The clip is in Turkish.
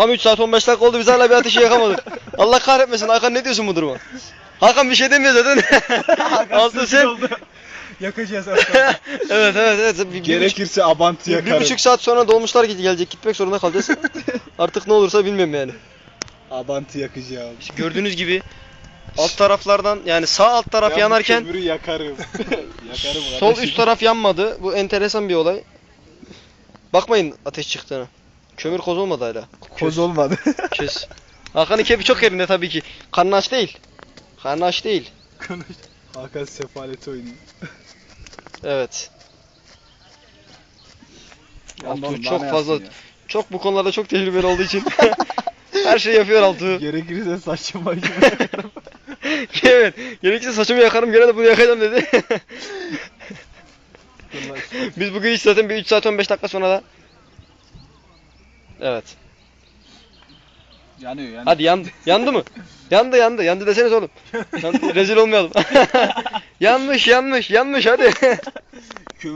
Tam 3 saat 15 dakika oldu biz hala bir ateşi yakamadık. Allah kahretmesin Hakan ne diyorsun bu duruma? Hakan bir şey demiyor zaten. Altı sen. Yakacağız aslında. evet evet evet. Bir, bir, buçuk, Gerekirse abantı yakarım. bir buçuk saat sonra dolmuşlar gelecek gitmek zorunda kalacağız. Artık ne olursa bilmiyorum yani. Abantı yakacağım. İşte gördüğünüz gibi alt taraflardan yani sağ alt taraf Ben yanarken kömürü yakarım. yakarım sol kardeşim. üst taraf yanmadı. Bu enteresan bir olay. Bakmayın ateş çıktığına. Kömür koz olmadı hala. Koz olmadı. Kes. Hakan'ın kepi çok yerinde tabii ki. Karnı aç değil. Karnı aç değil. Hakan sefalet oynuyor. Evet. Altuğ çok ne fazla yapsın ya? çok bu konularda çok tecrübeli olduğu için her şeyi yapıyor Altuğ. Gerekirse saçma gibi. evet. Gerekirse saçımı yakarım gene de bunu yakacağım dedi. Biz bugün hiç zaten bir 3 saat 15 dakika sonra da Evet. Yanıyor yani. Hadi yandı. Yandı mı? Yandı yandı. Yandı deseniz oğlum. Yandı, rezil olmayalım. yanmış yanmış yanmış hadi.